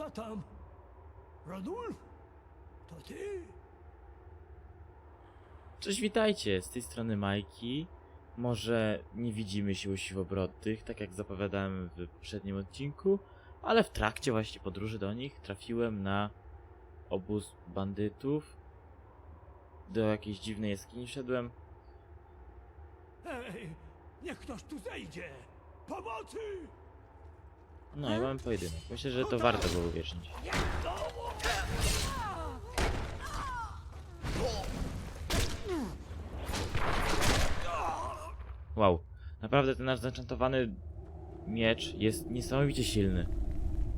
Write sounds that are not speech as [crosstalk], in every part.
Kto tam? Radulf? To ty? Cześć, witajcie, z tej strony Majki. Może nie widzimy się u siwobrotych, tak jak zapowiadałem w poprzednim odcinku, ale w trakcie właśnie podróży do nich trafiłem na obóz bandytów. Do jakiejś dziwnej jaskini wszedłem. Hej, niech ktoś tu zejdzie! Pomocy! No i mamy pojedynek. Myślę, że to warto było uwiecznić. Wow, naprawdę ten nasz zenchantowany miecz jest niesamowicie silny.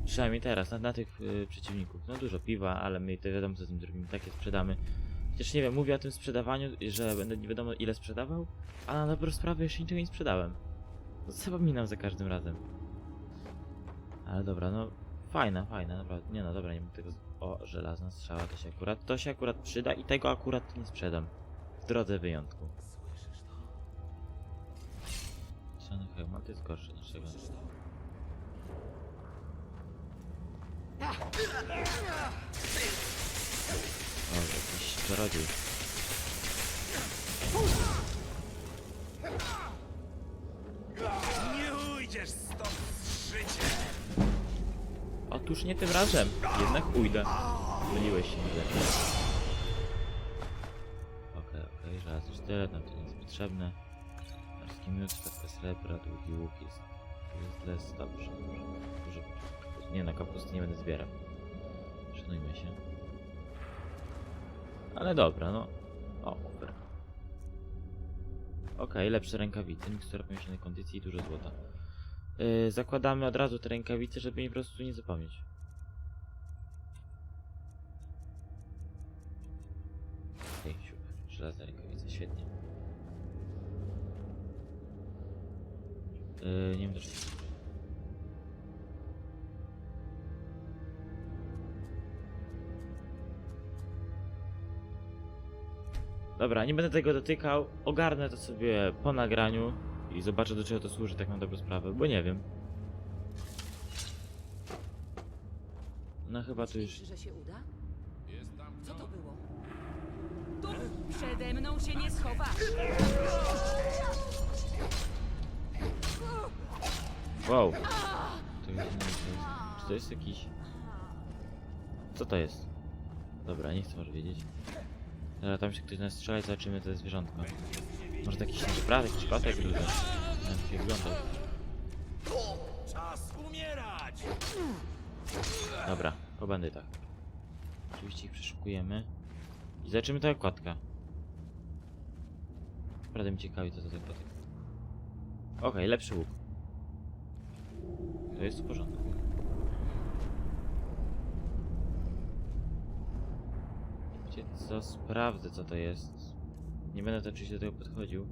Przynajmniej teraz, na, na tych y, przeciwników. No dużo piwa, ale my to wiadomo co z tym zrobimy, takie sprzedamy. Chociaż nie wiem, mówię o tym sprzedawaniu, że będę nie wiadomo ile sprzedawał, a na dobrą sprawę jeszcze niczego nie sprzedałem. Zapominam za każdym razem. Ale dobra, no fajna, fajna, naprawdę. Nie no, dobra, nie mam tego. O, żelazna strzała to się akurat. To się akurat przyda i tego akurat nie sprzedam. W drodze wyjątku. Czarny hełm, ale to jest gorsze niż tego. O, jakiś czarodziej. Otóż nie tym razem. Jednak pójdę. Myliłeś się źle. Okej, okej, żelazny sztylet, nam to nie jest potrzebne. Morski miód, sztabka srebra, długi łuk jest... Jest les, dobrze, dobrze. Dużo. Nie, na kapusty nie będę zbierał. Szanujmy się. Ale dobra, no. O, super. Okej, lepsze rękawice, mikstura pomieszanej kondycji i dużo złota. Yy, zakładamy od razu te rękawice, żeby mi po prostu nie zapomnieć. Okej, super. Żelazne rękawice, świetnie. Yy, nie wiem, czego. Dobra, nie będę tego dotykał. Ogarnę to sobie po nagraniu i zobaczę do czego to służy, tak na dobrą sprawę, bo nie wiem. No chyba tu już... Myślisz, że się uda? Co to było? Tu! Przede mną się nie schowasz! Wow! To jest, to jest, czy to jest jakiś... Co to jest? Dobra, nie chcę może wiedzieć. Dobra, tam się ktoś nas strzela i zobaczymy to jest zwierzątko. Może to jakiś naprawdę jakiś kotek duży. Jak wyglądał. Czas umierać! Dobra, po bandytach. Oczywiście ich przeszukujemy. I zobaczymy tego kotka. Naprawdę mi ciekawi co to za kotek. Okej, lepszy łuk. To jest w porządku. Wiecie co? Sprawdzę co to jest. Nie będę oczywiście do tego podchodził.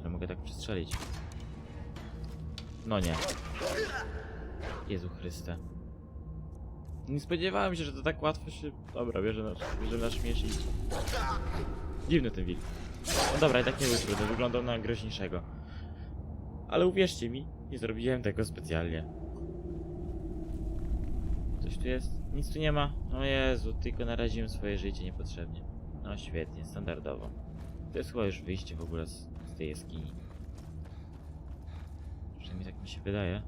Ale mogę tak przestrzelić. No nie. Jezu Chryste. Nie spodziewałem się, że to tak łatwo się... Dobra, bierze nasz, bierze nasz miecz i... Dziwny ten wilk. No dobra, i tak nie był trudny, wyglądał na groźniejszego. Ale uwierzcie mi, nie zrobiłem tego specjalnie. Coś tu jest? Nic tu nie ma? O Jezu, tylko naraziłem swoje życie niepotrzebnie. No świetnie, standardowo. To jest chyba już wyjście w ogóle z, z tej jaskini. Przynajmniej tak mi się wydaje.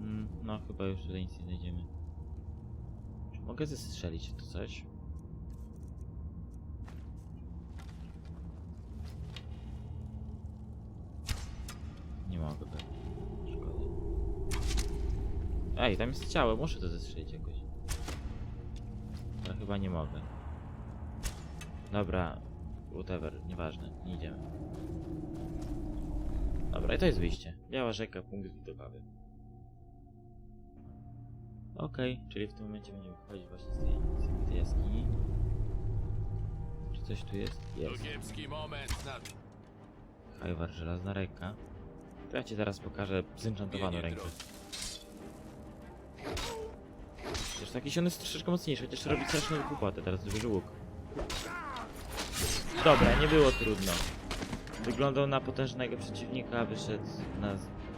Mm, no, chyba już tutaj nic nie znajdziemy. Czy mogę zestrzelić to coś? Nie mogę. Szkoda. Ej, tam jest ciało, muszę to zestrzelić jakoś. Ale chyba nie mogę. Dobra, whatever, nieważne, nie idziemy. Dobra, i to jest wyjście. Biała rzeka, punkt widokowy. Okej, czyli w tym momencie będziemy wychodzić właśnie z tej, z tej jaskini. Czy coś tu jest? To Jest. kiepski moment na... Hajwar, żelazna ręka. To ja ci zaraz pokażę zenchantowaną rękę. Chociaż taki on jest troszeczkę mocniejszy, chociaż robi straszną głupotę, teraz duży łuk. Dobra, nie było trudno. wyglądał na potężnego przeciwnika, a wyszedł na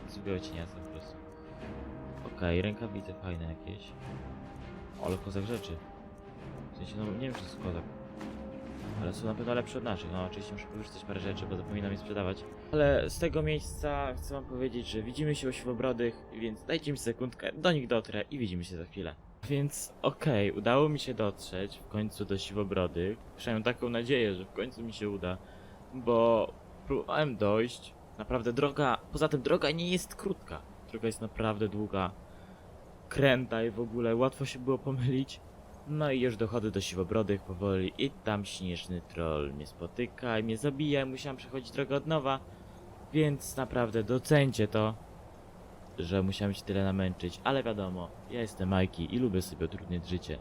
zwykłego cieniasa po prostu. Okej, rękawice fajne jakieś. Ale kozak rzeczy. W sensie, no nie wiem czy to jest kozak. Ale są na pewno lepsze od naszych. No oczywiście muszę powyższać parę rzeczy, bo zapominam je sprzedawać. Ale z tego miejsca chcę wam powiedzieć, że widzimy się u Siwobrodych, więc dajcie mi sekundkę, do nich dotrę i widzimy się za chwilę. Więc okej, udało mi się dotrzeć w końcu do Siwobrodych. Przynajmniej taką nadzieję, że w końcu mi się uda, bo próbowałem dojść. Naprawdę droga, poza tym droga nie jest krótka. Droga jest naprawdę długa. Kręta i w ogóle łatwo się było pomylić. No i już dochodzę do siwobrodych powoli i tam śnieżny troll mnie spotyka i mnie zabija i musiałem przechodzić drogę od nowa. Więc naprawdę docencie to, że musiałem się tyle namęczyć, ale wiadomo, ja jestem Majki i lubię sobie utrudniać życie.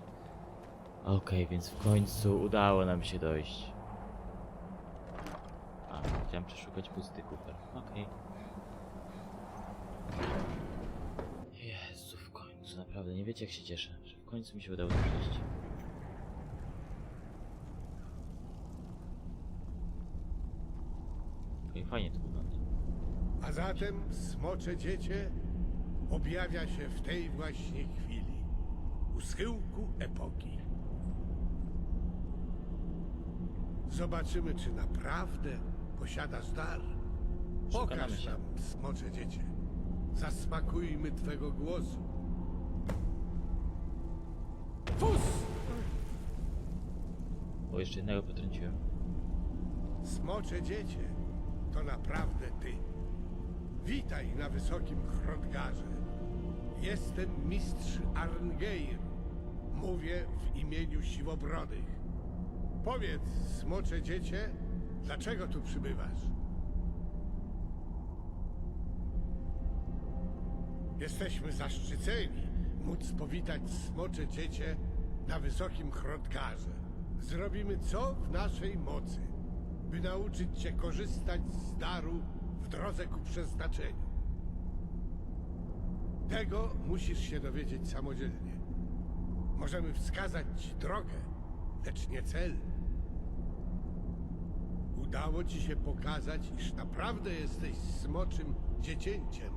Okej, więc w końcu udało nam się dojść. A, chciałem przeszukać pusty kufer. Okej. Jezu, w końcu, naprawdę, nie wiecie jak się cieszę, w końcu mi się udało to przejść. Okej, fajnie to wygląda. A zatem smocze dziecię objawia się w tej właśnie chwili, u schyłku epoki. Zobaczymy, czy naprawdę posiadasz dar. Przekonamy Pokaż się. nam, smocze dziecię. Zasmakujmy twego głosu. Fus! Bo jeszcze jednego potrąciłem. Smocze dziecię, to naprawdę ty. Witaj na wysokim Hrodgarze. Jestem mistrz Arngeir. Mówię w imieniu Siwobrodych. Powiedz, smocze dziecię, dlaczego tu przybywasz? Jesteśmy zaszczyceni móc powitać smocze dziecię na wysokim Hrodgarze. Zrobimy co w naszej mocy, by nauczyć cię korzystać z daru w drodze ku przeznaczeniu. Tego musisz się dowiedzieć samodzielnie. Możemy wskazać ci drogę, lecz nie cel. Udało ci się pokazać, iż naprawdę jesteś smoczym dziecięciem.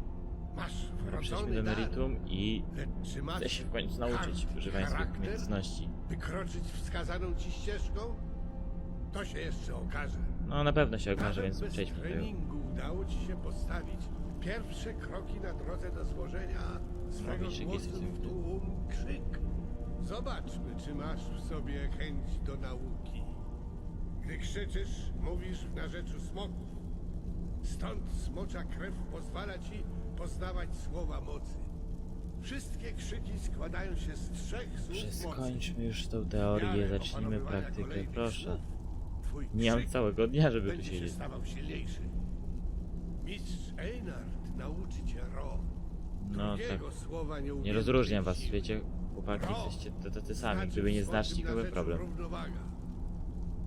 Masz wrodzony do meritum i chcę się w końcu nauczyć używania swoich umiejętności. by kroczyć wskazaną ci ścieżką? To się jeszcze okaże. No na pewno się okaże, więc przejdźmy do tego. treningu udało ci się postawić pierwsze kroki na drodze do złożenia swego głosu w tłum krzyk. Zobaczmy, czy masz w sobie chęć do nauki. Gdy krzyczysz, mówisz w narzeczu smoków. Stąd smocza krew pozwala ci poznawać słowa mocy. Wszystkie krzyki składają się z trzech słów mocy. skończmy już tą teorię, zacznijmy praktykę, proszę. twój Nie mam krzyk całego dnia, żeby tu będzie się siedzieć. stawał silniejszy. Mistrz Einard nauczy cię Ro. No Drugiego tak. słowa nie, Nie rozróżniam was, siły. wiecie? Chłopaki, jesteście t- tacy sami. znaczy Gdyby nie w narzeczu problem. Równowaga.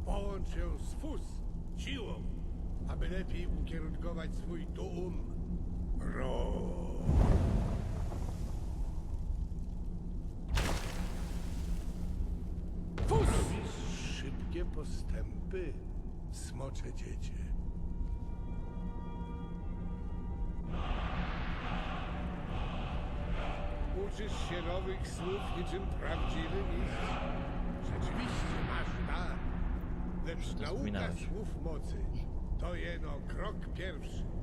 Połącz ją z fus, siłą, aby lepiej ukierunkować swój tuum. Ro. Szybkie postępy, smocze dziecię. Uczysz się nowych słów niczym prawdziwy mistrz. Rzeczywiście masz dar. Lecz to nauka słów mocy to jeno krok pierwszy.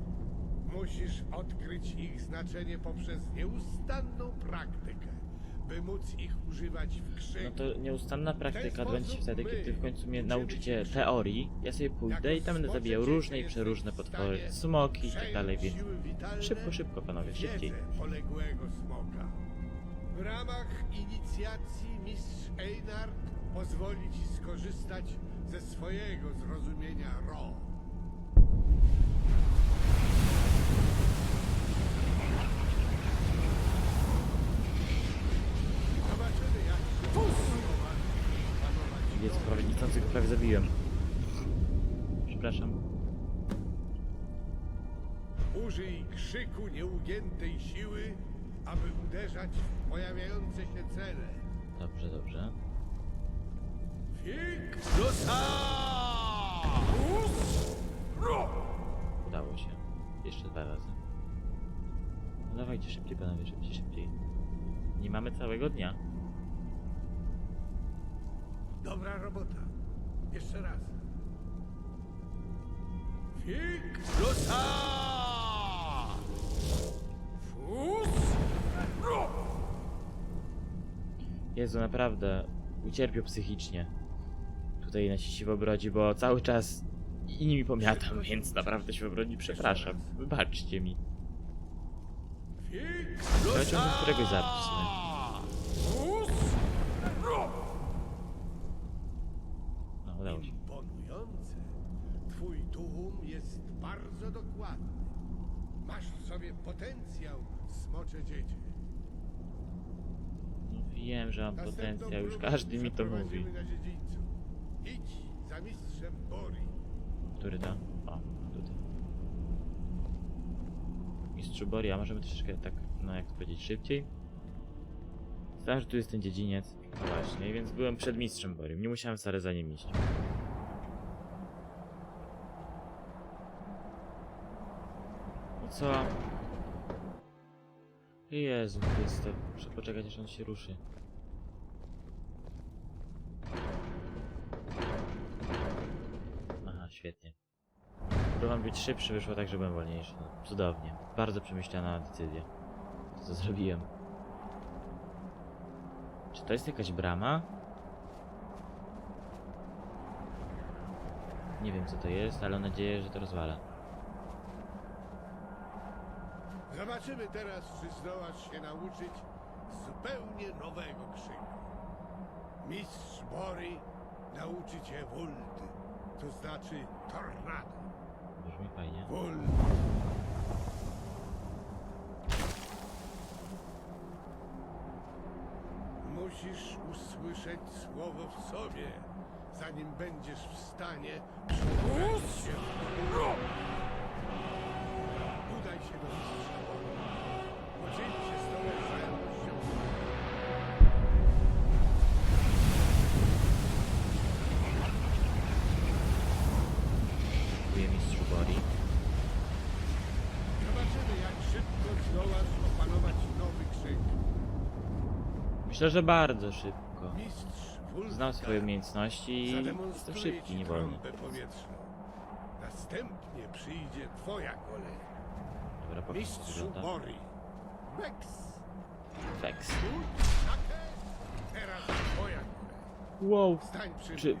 Musisz odkryć ich znaczenie poprzez nieustanną praktykę, by móc ich używać w krzyku. No to nieustanna praktyka sposób będzie wtedy, kiedy w końcu mnie nauczycie się teorii. Ja sobie pójdę i tam będę zabijał różne i przeróżne potwory, smoki i tak dalej, więc szybko, szybko panowie, szybciej. poległego smoka. W ramach inicjacji mistrz Einard pozwoli ci skorzystać ze swojego zrozumienia Ro. Zobaczymy, jak się Jest prawie zabiłem. Przepraszam. Użyj krzyku nieugiętej siły, aby uderzać w pojawiające się cele. Dobrze, dobrze. Fik! Lusa! Ro! się. Jeszcze dwa razy. No dawajcie szybciej, panowie, szybciej, szybciej. Nie mamy całego dnia. Dobra robota. Jeszcze raz. Fik! Lusa! Fus! Jezu, naprawdę ucierpiał psychicznie. Tutaj nasi siwobrodzi, bo cały czas i nimi pomiatam, [laughs] więc naprawdę siwobrodzi przepraszam. Wybaczcie mi. Fik! Ale ciągle któregoś zabić w sumie. Fus! No. Imponujące. Twój tłum jest bardzo dokładny. Masz w sobie potencjał, smocze dziecię. No, wiem, że mam potencjał, już każdy mi to mówi. przeprowadzimy na dziedzińcu. Idź za mistrzem Bori. Który to? O, tutaj. Mistrzu Bori, a możemy troszeczkę tak, no jak to powiedzieć, szybciej? Że tu jest ten dziedziniec. Właśnie, więc byłem przed mistrzem Borim. Nie musiałem wcale za nim iść. No co? Jezu Chryste, muszę poczekać aż on się ruszy. Aha, świetnie. Próbowałem być szybszy, wyszło tak, że byłem wolniejszy. No, cudownie. Bardzo przemyślana decyzja. To, co zrobiłem. To jest jakaś brama? Nie wiem co to jest, ale mam nadzieję, że to rozwala. Zobaczymy teraz, czy zdołasz się nauczyć zupełnie nowego krzyku. Mistrz Bori nauczy cię wulty, to znaczy tornado. Brzmi fajnie. Wul. Musisz usłyszeć słowo w sobie, zanim będziesz w stanie się w. Myślę, że bardzo szybko. Znam swoje umiejętności i jestem szybki, nie powietrzną. Następnie przyjdzie twoja kolej. Dobra, pokaż jak to Mistrzu wygląda. Bori. Bex. Flex. Takie. Teraz twoja kolej. Wow. Stań przy Czy-.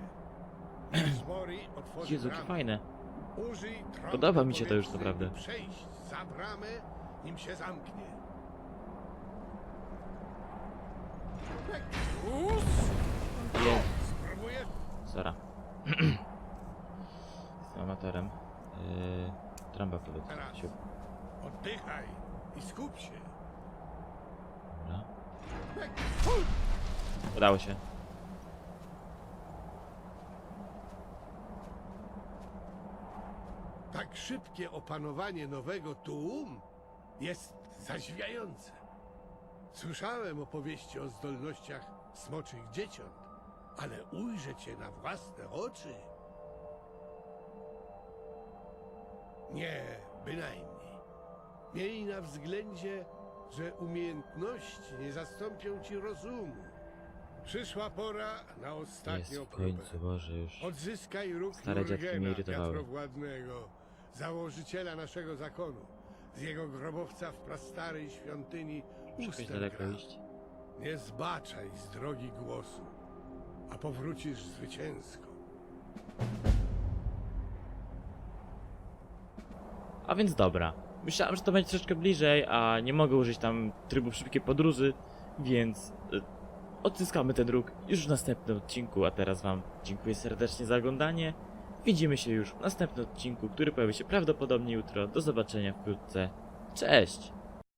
Mistrz Bori otworzy Jezu, jakie bramę. fajne. Użyj trąby Podoba mi się to już powietrznej, by naprawdę. przejść za bramę, nim się zamknie. Jest. Sora. Jestem [clears throat] amatorem. Yy, trąba powiedz. Teraz. Siup. Oddychaj i skup się. Dobra. Udało się. Tak szybkie opanowanie nowego tuum jest zadziwiające. Słyszałem opowieści o zdolnościach smoczych dzieciąt, ale ujrzeć je na własne oczy. Nie, bynajmniej. Miej na względzie, że umiejętności nie zastąpią ci rozumu. Przyszła pora na Jest ostatnią w próbę. końcu, Boże, już. Odzyskaj róg Stare dziadki mnie Jurgena, irytowały. wiatrowładnego, założyciela naszego zakonu. Z jego grobowca w prastarej świątyni Muszę daleko iść. Nie zbaczaj z drogi głosu, a powrócisz zwycięsko. A więc dobra. Myślałem, że to będzie troszeczkę bliżej, a nie mogę użyć tam trybu szybkiej podróży, więc y, odzyskamy ten róg już w następnym odcinku, a teraz wam dziękuję serdecznie za oglądanie. Widzimy się już w następnym odcinku, który pojawi się prawdopodobnie jutro. Do zobaczenia wkrótce. Cześć!